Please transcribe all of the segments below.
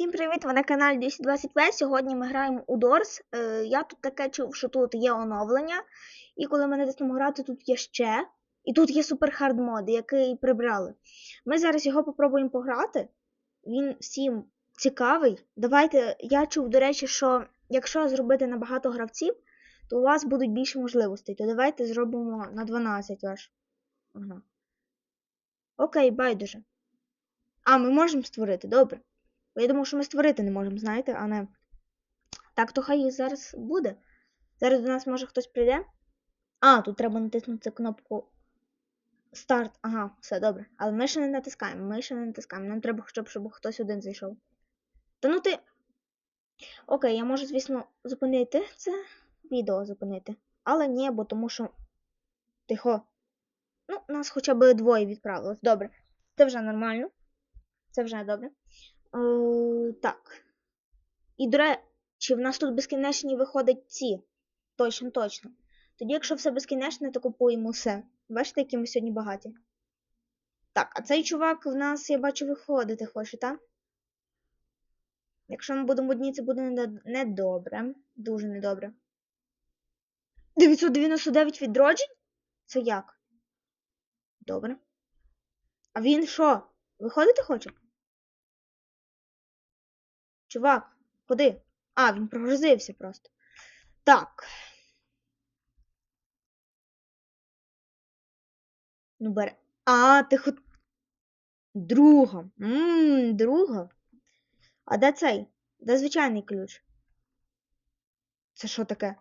Всім привіт! Ви на каналі 220 Сьогодні ми граємо у Doors. Е, я тут таке чув, що тут є оновлення. І коли ми натиснемо грати, тут є ще. І тут є суперхард мод, який прибрали. Ми зараз його попробуємо пограти. Він всім цікавий. Давайте, я чув, до речі, що якщо зробити на багато гравців, то у вас будуть більше можливостей. То давайте зробимо на 12 аж. Ага. Окей, байдуже. А, ми можемо створити, добре. Бо я думав, що ми створити не можемо, знаєте, а не. Так, то хай зараз буде. Зараз до нас може хтось прийде. А, тут треба натиснути кнопку старт. Ага, все добре. Але ми ще не натискаємо, ми ще не натискаємо. Нам треба, щоб, щоб хтось один зайшов. Та ну ти. Окей, я можу, звісно, зупинити це відео зупинити. Але ні, бо тому що. Тихо. Ну, нас хоча б двоє відправилось. Добре. Це вже нормально. Це вже добре. Е, так. І, до речі, в нас тут безкінечні виходять ці. Точно, точно. Тоді, якщо все безкінечне, то купуємо все. Бачите, які ми сьогодні багаті. Так, а цей чувак в нас, я бачу, виходити хоче, так? Якщо ми будемо одні, це буде недобре. Дуже недобре. 999 відроджень? Це як? Добре. А він що? Виходити хоче? Чувак, куди? А, він прогрузився просто. Так. Ну, бере. А, ти хот. Друга. Ммм, друга. А де цей? Де звичайний ключ? Це що таке?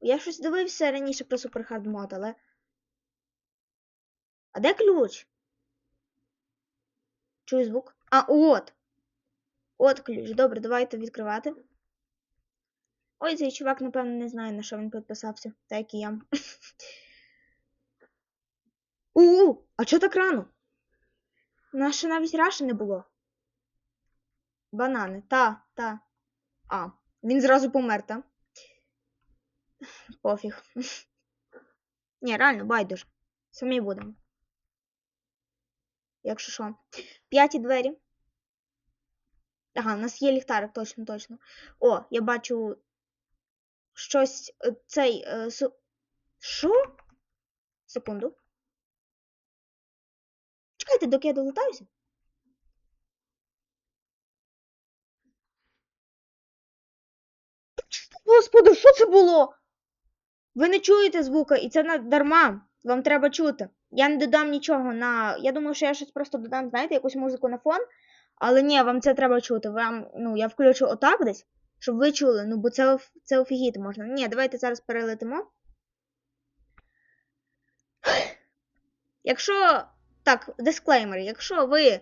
Я щось дивився раніше про Hard але. А де ключ? Чую звук. А, от! От ключ. Добре, давайте відкривати. Ой, цей чувак, напевно, не знає, на що він підписався, так як і я. У, а чого так рано? У нас ще навіть раші не було. Банани, та, та. А, він зразу помер, та? Пофіг. Ні, реально, байдуже. Самі будемо. Якщо що. П'яті двері. Ага, у нас є ліхтарик, точно, точно. О, я бачу щось. е, Цей. е, Що? Секунду. Чекайте, доки я долетаюся. Господи, що це було? Ви не чуєте звука, і це дарма. Вам треба чути. Я не додам нічого на. Я думаю, що я щось просто додам, знаєте, якусь музику на фон. Але ні, вам це треба чути. Вам, ну, я включу отак десь, щоб ви чули. Ну, бо це, це офігіти можна. Ні, давайте зараз перелетимо. Якщо. Так, дисклеймер, якщо ви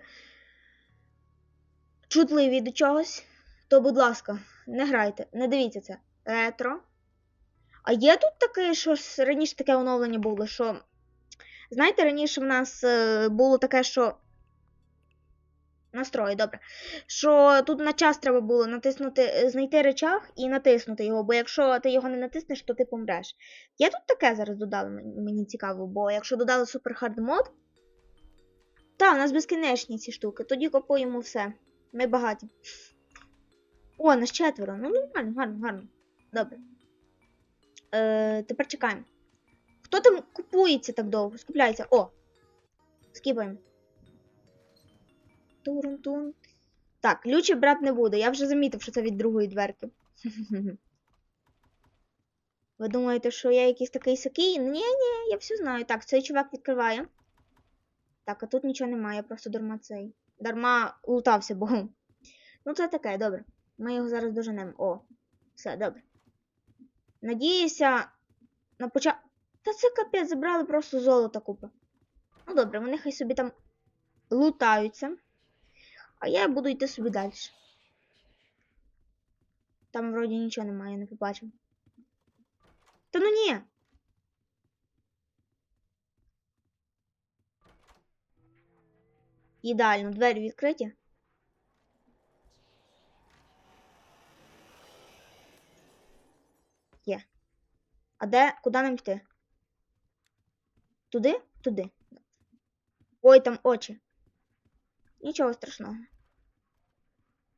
чутливі до чогось, то, будь ласка, не грайте, не дивіться це. Ретро. А є тут таке, що раніше таке оновлення було, що. Знаєте, раніше в нас е, було таке, що. Настрої, добре. Що тут на час треба було натиснути, е, знайти речах і натиснути його, бо якщо ти його не натиснеш, то ти помреш. Є тут таке зараз додали, мені цікаво, бо якщо додали супер хард мод. Та, у нас безкінечні ці штуки, тоді купуємо все. Ми багаті. О, нас четверо. Ну, нормально, гарно, гарно. Добре. Е, тепер чекаємо. Хто там купується так довго? Скупляється. О! Скіпаємо. Турун-тун. Так, ключі брати не буду. Я вже замітив, що це від другої дверки. Ви думаєте, що я якийсь такий сякий? Ні, ні, я все знаю. Так, цей чувак відкриває. Так, а тут нічого немає, просто дарма цей. Дарма лутався богом. Ну, це таке, добре. Ми його зараз доженемо. О, все, добре. Надіюся, на початку. Та це капець, забрали просто золото купи. Ну добре, вони хай собі там лутаються. А я буду йти собі далі. Там вроді нічого немає, не побачив. Та ну ні. Ідеально, двері відкриті. Є. А де? Куди нам йти? Туди? Туди. Ой, там очі. Нічого страшного.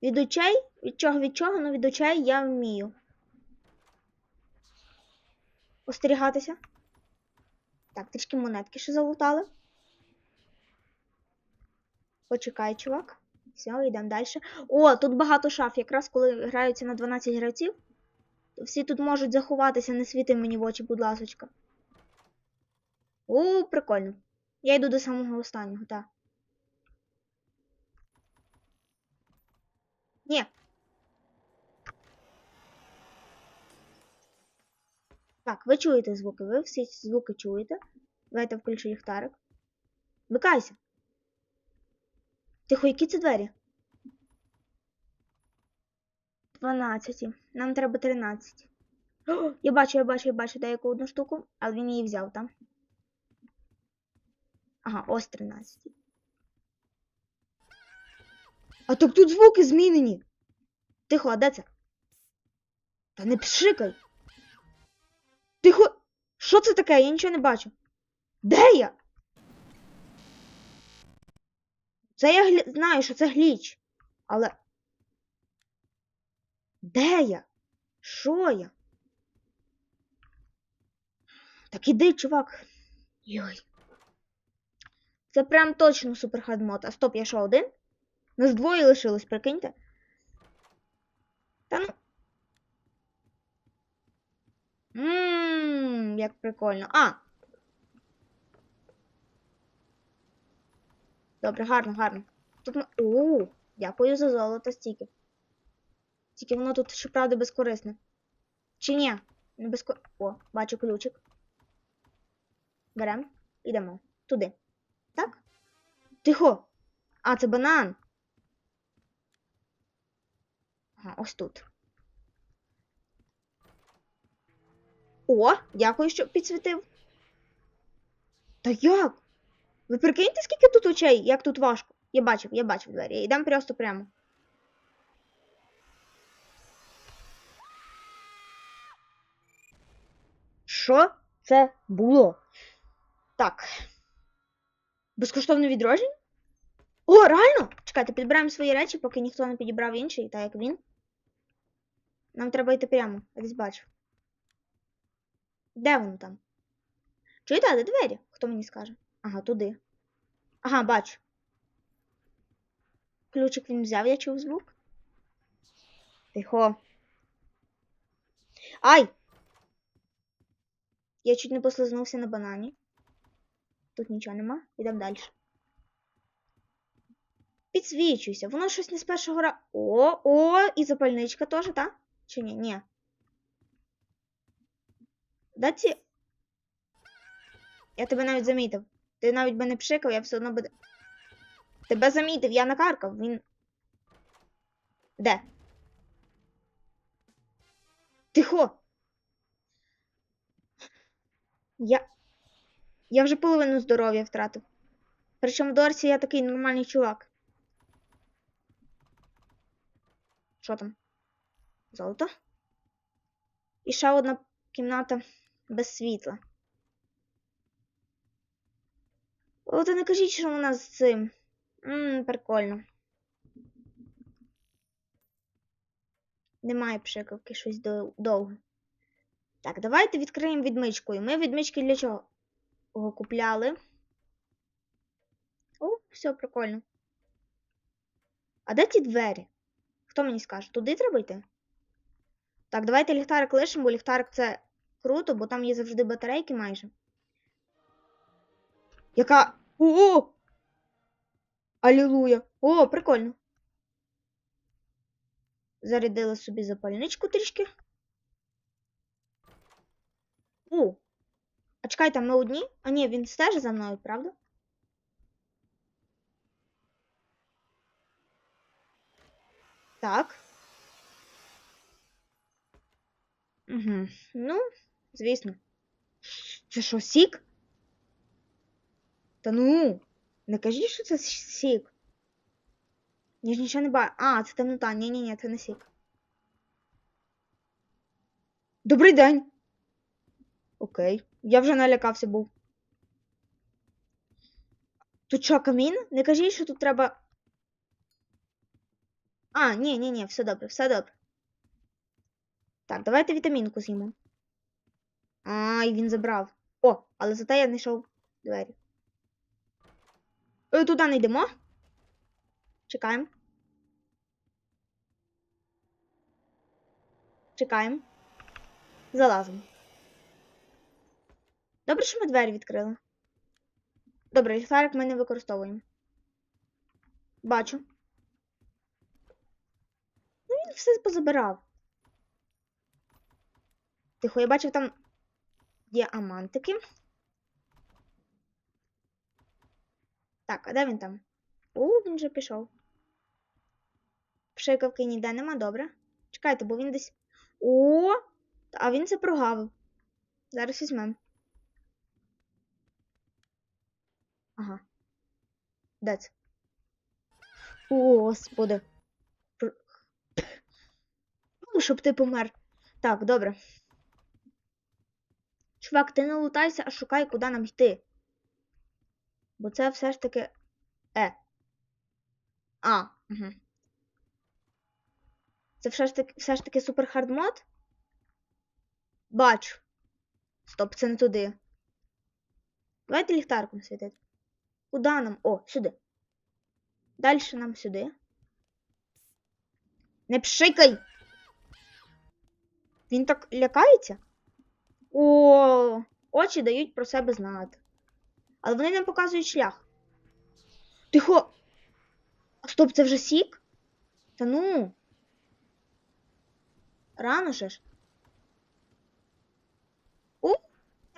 Від очей, від чого від чого, ну від очей я вмію. Остерігатися. Так, трішки монетки ще залутали. Почекай, чувак. Все, йдемо далі. О, тут багато шаф. Якраз коли граються на 12 гравців, то всі тут можуть заховатися, не світи мені в очі, будь ласочка. О, прикольно. Я йду до самого останнього, так. Ні. Так, ви чуєте звуки, ви всі звуки чуєте. Давайте включу ліхтарик. Вмикайся. Тихо, які це двері? 12. Нам треба 13. О, я бачу, я бачу, я бачу деяку одну штуку, але він її взяв там. Ага, ось 13. А так тут звуки змінені. Тихо, а де це? Та не пшикай. Тихо. Що це таке? Я нічого не бачу. Де я? Це я гля... знаю, що це гліч. Але. Де я? Що я? Так іди, чувак. Йой. Це прям точно суперхардмод. А стоп, я що один? Нас двоє лишилось, прикиньте. Та ну. Ммм, як прикольно. А! Добре, гарно, гарно. Тут ми. О, дякую за золото стільки. Тільки воно тут, щоправда, безкорисне. Чи ні? Не безко... О, бачу ключик. Берем. Ідемо. Туди. Так? Тихо! А, це банан. Ага, ось тут. О, дякую, що підсвітив. Та як? Ви прикиньте, скільки тут очей, як тут важко. Я бачив, я бачив двері. Йдемо просто прямо. Що це було? Так. Безкоштовне відродження? О, реально! Чекайте, підбираємо свої речі, поки ніхто не підібрав інший, так як він. Нам треба йти прямо, я десь бачу. Де воно там? Чуєте, а де двері? Хто мені скаже? Ага, туди. Ага, бачу. Ключик він взяв, я чув звук. Тихо. Ай! Я чуть не послизнувся на банані. Тут нічого нема. Ідемо далі. Підсвічуйся. Воно щось не з першого разу. О, о, і запальничка теж, так? Чи ні? Ні. Да. Я тебе навіть замітив. Ти навіть би не пшикав, я все одно би. Тебе замітив, я накаркав, він. Де? Тихо. Я. Я вже половину здоров'я втратив. Причому Дорсі я такий нормальний чувак. Що там? Золото? І ще одна кімната без світла. О, та не кажіть, що вона з цим. Ммм, прикольно. Немає пшикавки, щось дов- довге. Так, давайте відкриємо відмичкою. Ми відмички для чого купляли? О, все прикольно. А де ті двері? Хто мені скаже? Туди треба йти? Так, давайте ліхтарик лишимо, бо ліхтарик це круто, бо там є завжди батарейки майже. Яка. О! Алілуя! О, прикольно. Зарядила собі запальничку трішки. О! А чекайте, ми одні? А ні, він стежить за мною, правда? Так. Угу. Ну, звісно. Це що, сік? Та ну, не кажіть, що це сік. Я ж нічого не бачу. А, це темнота. Ні, ні, ні, це не сік. Добрий день. Окей. Я вже налякався був. Тут що, камін? Не кажіть, що тут треба. А, ні, ні, ні, все добре, все добре. Так, давайте вітамінку з'їмо. Ай, він забрав. О, але зате я знайшов двері. Е, туди не йдемо. Чекаємо. Чекаємо. Залазимо. Добре, що ми двері відкрили. Добре, ліхтарик ми не використовуємо. Бачу. Ну, він все позабирав. Тихо, я бачив там діамантики. Так, а де він там? О, він вже пішов. Пшикавки ніде нема, добре. Чекайте, бо він десь. О! А він це прогавив. Зараз візьмем. Ага. Де це? О, господи. Ну, щоб ти помер. Так, добре. Чувак, ти не лутайся, а шукай, куди нам йти. Бо це все ж таки. Е. А, угу. Це все ж таки все ж таки супер хард мод? Бачу. Стоп, це не туди. Давайте ліхтарком світити. Куди нам? О, сюди. Далі нам сюди. Не пшикай! Він так лякається? О, очі дають про себе знати. Але вони нам показують шлях. Тихо. Стоп, це вже сік? Та ну. Рано ж. У,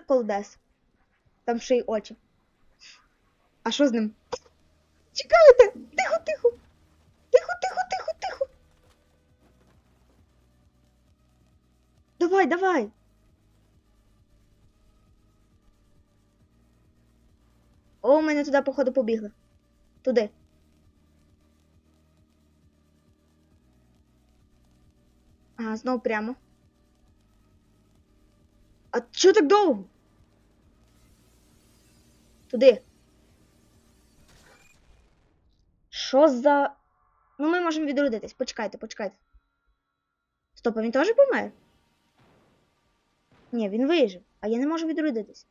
колдес. Там ще й очі. А що з ним? Чекайте! Тихо, тихо! Тихо, тихо, тихо, тихо. Давай, давай. О, мене туди, походу, побігли. Туди. Ага, знову прямо. А чого так довго? Туди. Що за. Ну, ми можемо відродитись. Почекайте, почекайте. Стоп, а він теж помер? Ні, він вижив, а я не можу відродитись.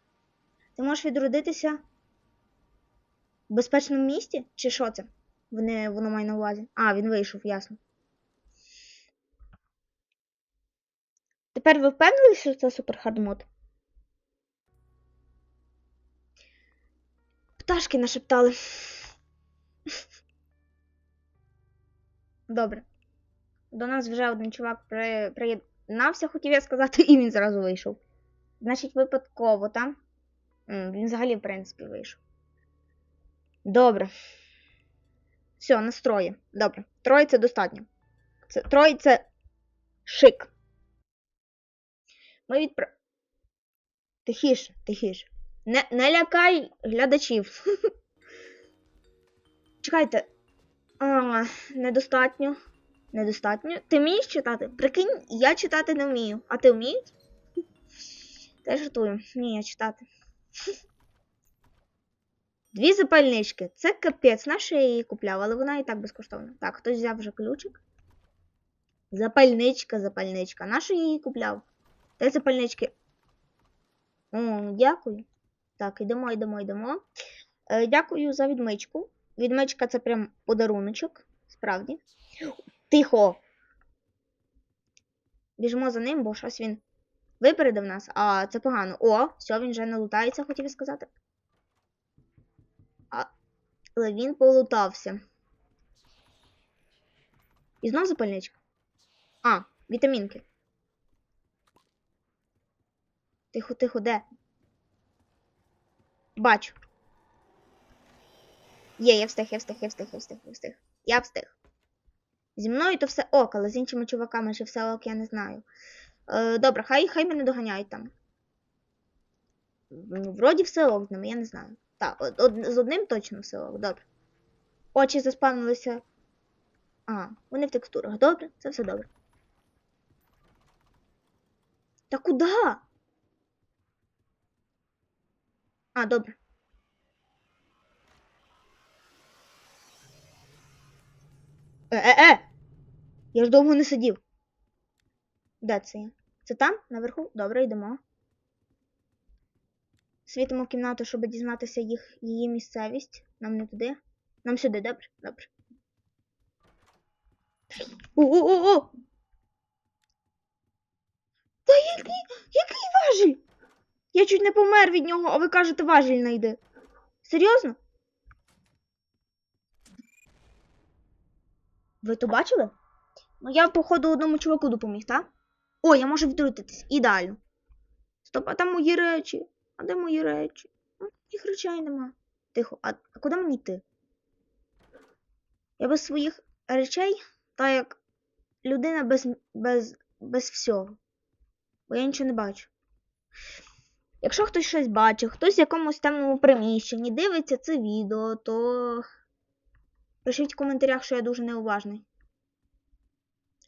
Ти можеш відродитися в безпечному місті? Чи що це? Вони, воно має на увазі. А, він вийшов, ясно. Тепер ви впевнені, що це супер хардмод? Пташки нашептали. Добре. До нас вже один чувак при... приєднався, хотів я сказати, і він зразу вийшов. Значить, випадково, так? Він взагалі, в принципі, вийшов. Добре. Все, настрої. Добре. Троє це достатньо. Це, троє це шик. Ми відпра... Тихіше, тихіше. Не, не лякай глядачів. Чекайте. А, недостатньо. Недостатньо. Ти вмієш читати? Прикинь, я читати не вмію. А ти вмієш? Теж жартую. Ні, я читати. Дві запальнички. Це капець. Наша я її купляв, але вона і так безкоштовна. Так, хтось взяв вже ключик. Запальничка, запальничка. Наша я її купляв. Де запальнички? О, дякую. Так, йдемо, йдемо, йдемо. Е, дякую за відмичку. Відмичка це прям подаруночок. Справді. Тихо. Біжимо за ним, бо щось він випередив нас, а це погано. О, все, він вже не лутається, хотів сказати. Але він полутався. І знов запальничка. А, вітамінки. Тихо, тихо, де? Бачу. Є, я встиг, я встиг, я встиг, я встиг, я встиг. Я встиг. Зі мною то все ок, але з іншими чуваками ще все ок, я не знаю. Е, добре, хай хай мене доганяють там. Вроді все ок з ними, я не знаю. Так, од, од, з одним точно все добре. Очі заспавнилися. А, вони в текстурах. Добре, це все добре. Та куди? А, добре. Е-е-е! Я ж довго не сидів. Де це є? Це там? Наверху? Добре, йдемо. Світимо кімнату, щоб дізнатися їх, її місцевість. Нам не туди. Нам сюди, добре? Добре. О-о-о! Та який, який важіль? Я чуть не помер від нього, а ви кажете, важіль знайди. Серйозно? Ви то бачили? Ну я, походу, одному чуваку допоміг, так? О, я можу втрутитись. Ідеально. Стоп, а там мої речі. А де мої речі? Ну, Їх речей нема. Тихо, а, а куди мені йти? Я без своїх речей, та як людина без, без, без всього. Бо я нічого не бачу. Якщо хтось щось бачив, хтось в якомусь темному приміщенні дивиться це відео, то пишіть в коментарях, що я дуже неуважний.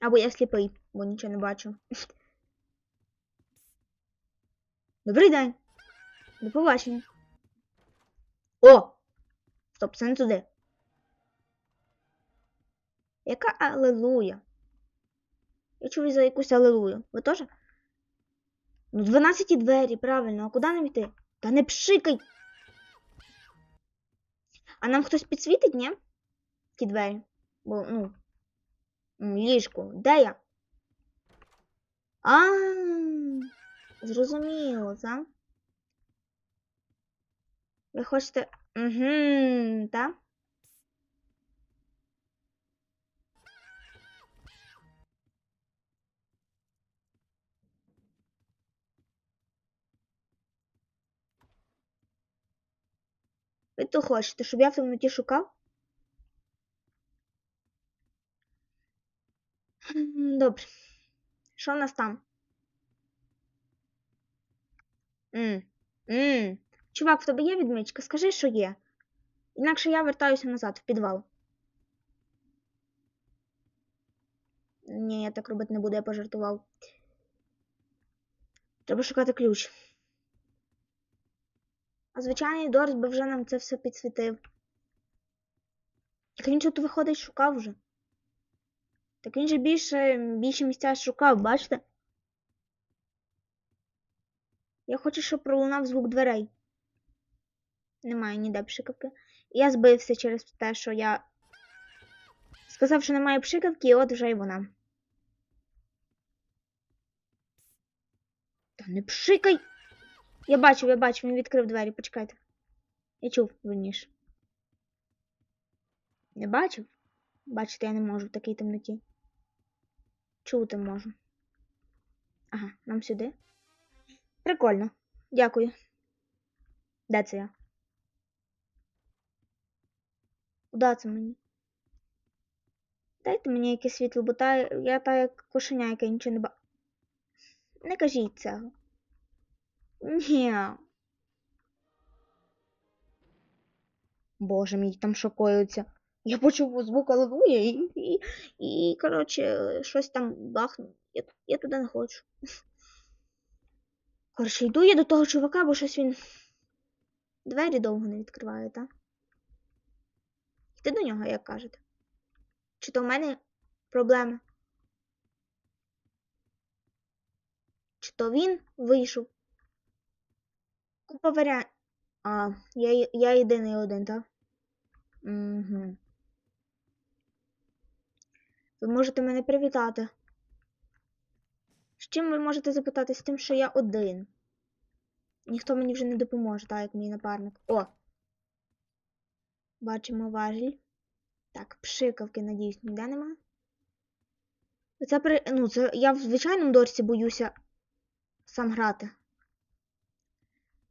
Або я сліпий, бо нічого не бачу. Добрий день. До побачення. О! Стоп, це не туди. Яка алелуя? Я чую за якусь алелую. Ви теж? Ну, 12 двері, правильно, а куди нам йти? Та не пшикай! А нам хтось підсвітить, ні? Ті двері. Бо, ну. м, Ліжко. Де я? А, зрозуміло, так? Ви хочете. Угу, так? Ви то хочете, щоб я в темноті шукав? Добре. Що в нас там? М, м. Чувак, в тебе є відмичка? Скажи, що є. Інакше я вертаюся назад в підвал. Ні, я так робити не буду, я пожартував. Треба шукати ключ. А звичайний Дорс би вже нам це все підсвітив. Так він тут виходить, шукав вже. Так він же більше, більше місця шукав, бачите? Я хочу, щоб пролунав звук дверей. Немає ніде пшикавки. Я збився через те, що я сказав, що немає пшикавки, і от вже й вона. Та не пшикай! Я бачив, я бачив, він відкрив двері, почекайте. Я чув, верніше. Не бачив? Бачити я не можу в такій темноті. Чути можу. Ага, нам сюди. Прикольно. Дякую. Де це я? Куда це мені? Дайте мені якесь світло, бо та, я та як кошеня, яке нічого не ба. Не кажіть цього. Ні. Боже мій, там шокуються. Я почув звук алелуя і, і, і, коротше, щось там бахну. Я, я туди не хочу. Коротше, йду я до того чувака, бо щось він двері довго не відкриває, так? Йти до нього, як кажете. Чи то в мене проблеми? Чи то він вийшов? Купа варіантів. А, я, я єдиний один, так? Угу. Ви можете мене привітати. З чим ви можете запитати? З тим, що я один. Ніхто мені вже не допоможе, так, як мій напарник. О! Бачимо важіль. Так, пшикавки, надіюсь, ніде нема. Це при... Ну, це я в звичайному дорсі боюся сам грати.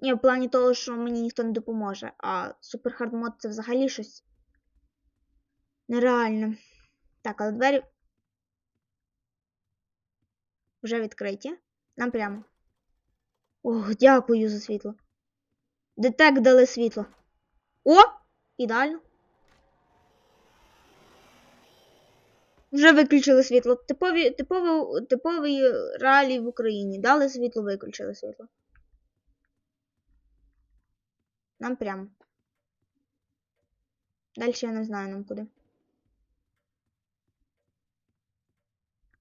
Ні, в плані того, що мені ніхто не допоможе, а Mode це взагалі щось нереальне. Так, але двері вже відкриті. Нам прямо. Ох, дякую за світло. Детек дали світло. О! Ідеально. Вже виключили світло. Типові типові, типові реалії в Україні. Дали світло, виключили світло. Нам прямо. Далі я не знаю нам куди.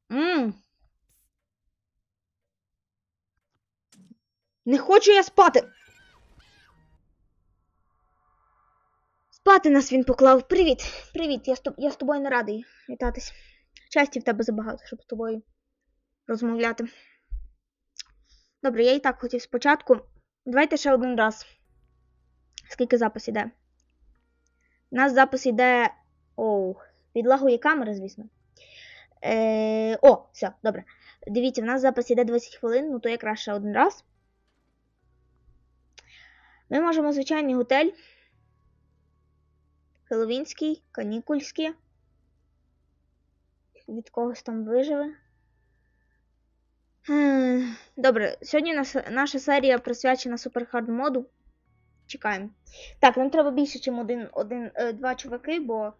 Ммм. Не хочу я спати. Спати нас він поклав. Привіт, привіт, я з, я з тобою не радий вітатись. Щастя в тебе забагато, щоб з тобою розмовляти. Добре, я і так хотів спочатку. Давайте ще один раз. Скільки запис іде? У нас запис іде. Оу, підлагує камера, звісно. Е... О, все, добре. Дивіться, в нас запис іде 20 хвилин, ну то якраз ще один раз. Ми можемо звичайний готель. Хеловінський, канікульський. Від когось там виживе. Добре, сьогодні наша серія присвячена суперхард моду. Чекаємо. Так, нам треба більше, ніж один, один, е, два чуваки, бо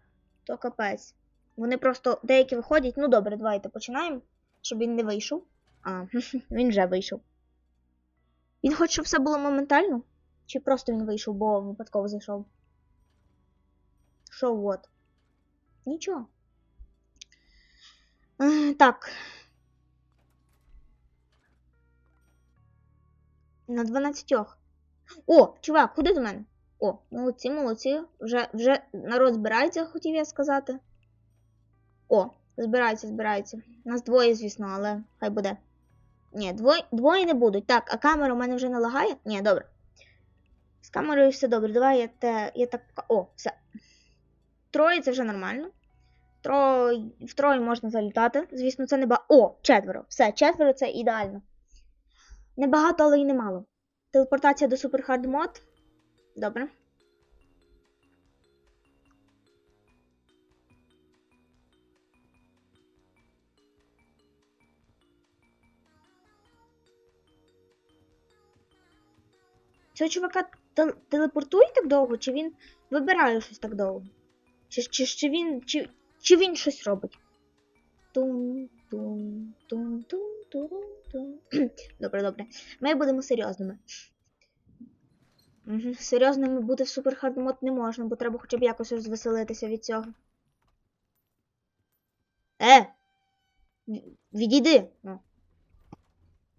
то капець. Вони просто деякі виходять. Ну добре, давайте починаємо, щоб він не вийшов. А, він вже вийшов. Він хоче, щоб все було моментально? Чи просто він вийшов, бо випадково зайшов? Що от? Нічого. Так. На 12. О, чувак, куди до мене? О, молодці, молодці. Вже, вже народ збирається, хотів я сказати. О, збирається, збирається. Нас двоє, звісно, але хай буде. Ні, двоє, двоє не будуть. Так, а камера у мене вже не лагає? Ні, добре. З камерою все добре. Давай я те. Я так. О, все. Троє це вже нормально. В троє можна залітати. Звісно, це не ба. О, четверо. Все, четверо це ідеально. Небагато, але й немало. Телепортація до Mode. Добре. Цього чувака тел- телепортує так довго, чи він вибирає щось так довго? Чи, чи, чи, він, чи, чи він щось робить? Тун, тун, тун, тун, тун, тун. Добре, добре. Ми будемо серйозними. Серйозними бути в суперхард мод не можна, бо треба хоча б якось розвеселитися від цього. Е! Відійди! Ну.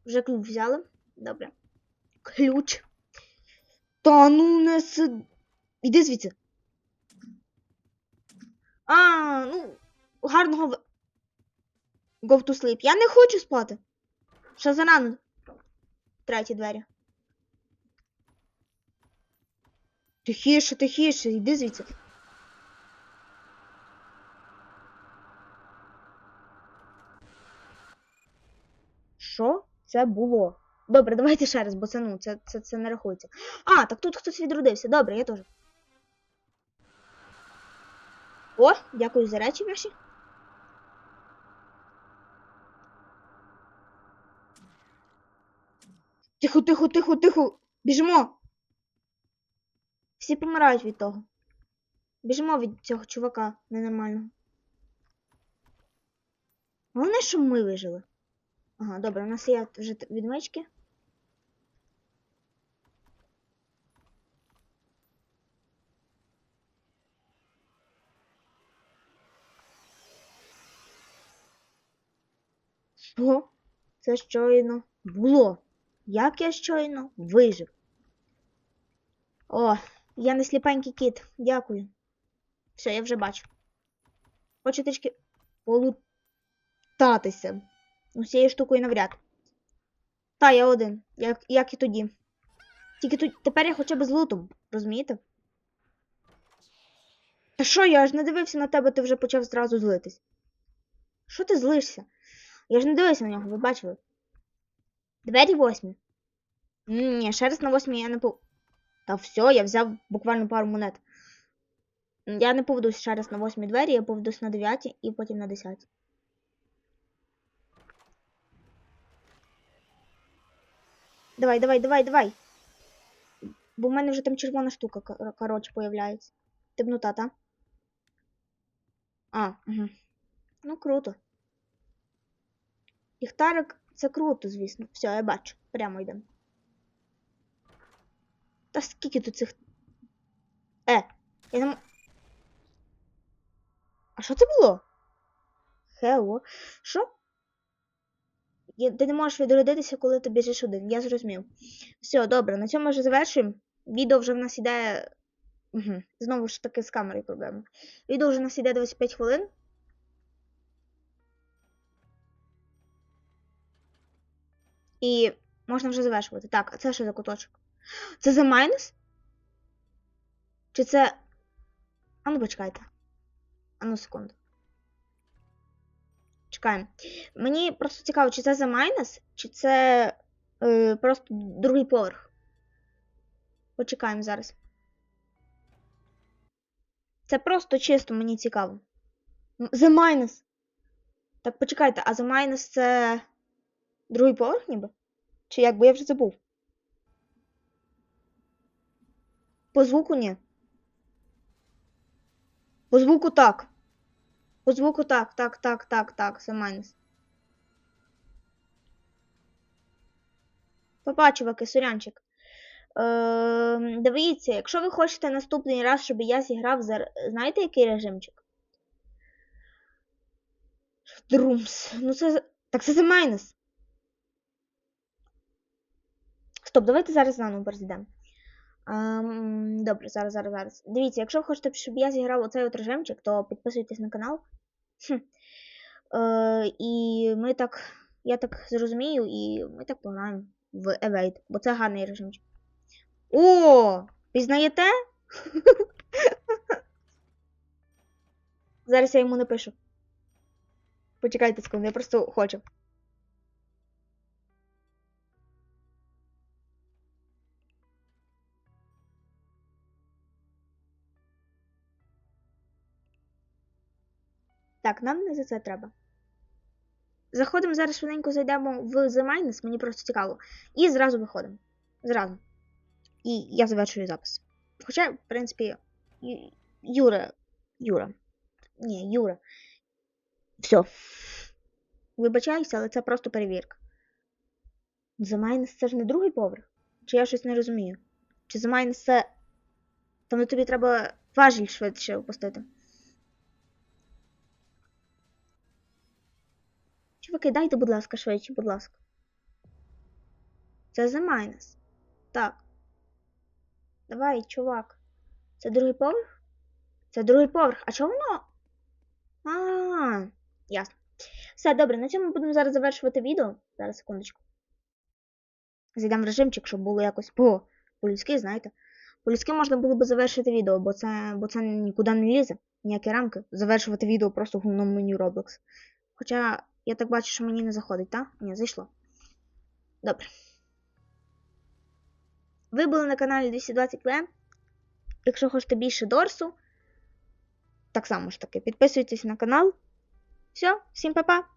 Вже ключ взяли? Добре. Ключ. Та ну не сид. Іди звідси. А, ну, гарного в- Go to sleep. Я не хочу спати. Ще зарано. Треті двері. Тихіше, тихіше, йди звідси. Що це було? Добре, давайте ще раз, бо це ну, це, це, це не рахується. А, так тут хтось відродився. Добре, я теж. О, дякую за речі ваші. Тихо, тихо, тихо, тихо. Біжимо. Всі помирають від того. Біжимо від цього чувака ненормального. Головне, щоб ми вижили. Ага, добре, у нас є вже відмички. Що? Це щойно було. Як я щойно вижив. О, я не сліпенький кіт. Дякую. Все, я вже бачу. Хочу трішки полутатися. Ну, цією штукою навряд. Та, я один, як, як і тоді. Тільки тут тепер я хоча б з лутом, розумієте? Та що, я ж не дивився на тебе, ти вже почав зразу злитись. Що ти злишся? Я ж не дивився на нього, ви бачили? Двері восьмі. Ні, ще раз на восьмій я не пов... Та все, я взяв буквально пару монет. Я не поведусь ще раз на восьмій двері, я поведусь на дев'ятій і потім на десятій. Давай, давай, давай, давай. Бо в мене вже там червона штука, кор- коротше, появляється. Темнота, та? А, угу. Ну, круто. Ліхтарик це круто, звісно. Все, я бачу. Прямо йдемо. Та скільки тут цих. Е, я не А що це було? Хелло. Що? є- ти не можеш відродитися, коли ти біжиш один. Я зрозумів. Все, добре, на цьому вже завершуємо. Відео вже в нас іде. Угу. Знову ж таки з камерою проблема. Відео вже в нас іде 25 хвилин. І можна вже завершувати. Так, це що за куточок? Це за майнус? Чи це. А ну почекайте. А ну секунду. Чекаємо. Мені просто цікаво, чи це за майнус, чи це е, просто другий поверх. Почекаємо зараз. Це просто чисто мені цікаво. За майнус. Так, почекайте, а за майнус це другий поверх ніби? Чи як? Бо я вже забув. По звуку ні. По звуку так. По звуку так, так, так, так, так, це майнус. Папа, чуваки, сурянчик. Е, дивіться, якщо ви хочете наступний раз, щоб я зіграв за. Знаєте, який режимчик? Друмс. Ну це. Так це за майнус. Стоп, давайте зараз заново перейдемо. Ем, добре, зараз, зараз, зараз. Дивіться, якщо ви хочете, щоб я зіграв оцей от режимчик, то підписуйтесь на канал. Хм. Е, і ми так. Я так зрозумію, і ми так пограємо в Evade, бо це гарний режимчик. О! Пізнаєте? Зараз я йому напишу. Почекайте секунду, я просто хочу. Так, нам не за це треба. Заходимо зараз швиденько зайдемо в The Minus, мені просто цікаво. І зразу виходимо. Зразу. І я завершую запис. Хоча, в принципі, Юра. Юра. Ні, Юра. Все. Вибачаюся, але це просто перевірка. The Minus це ж не другий поверх? Чи я щось не розумію? Чи The Minus це. Там тобі треба важіль швидше опустити. Чуваки, дайте, будь ласка, швидше, будь ласка. Це The Minus. Так. Давай, чувак. Це другий поверх? Це другий поверх. А чого воно? А, ясно. Все, добре, на цьому будемо зараз завершувати відео. Зараз, секундочку. Зайдемо в режимчик, щоб було якось по, по-людськи, знаєте. По-людськи можна було би завершити відео, бо це, бо це нікуди не лізе, ніякі рамки. Завершувати відео просто в головному меню Roblox. Хоча я так бачу, що мені не заходить, так? Ні, зайшло. Добре. Ви були на каналі 220 в Якщо хочете більше Дорсу, так само ж таки, підписуйтесь на канал. Все, всім па-па!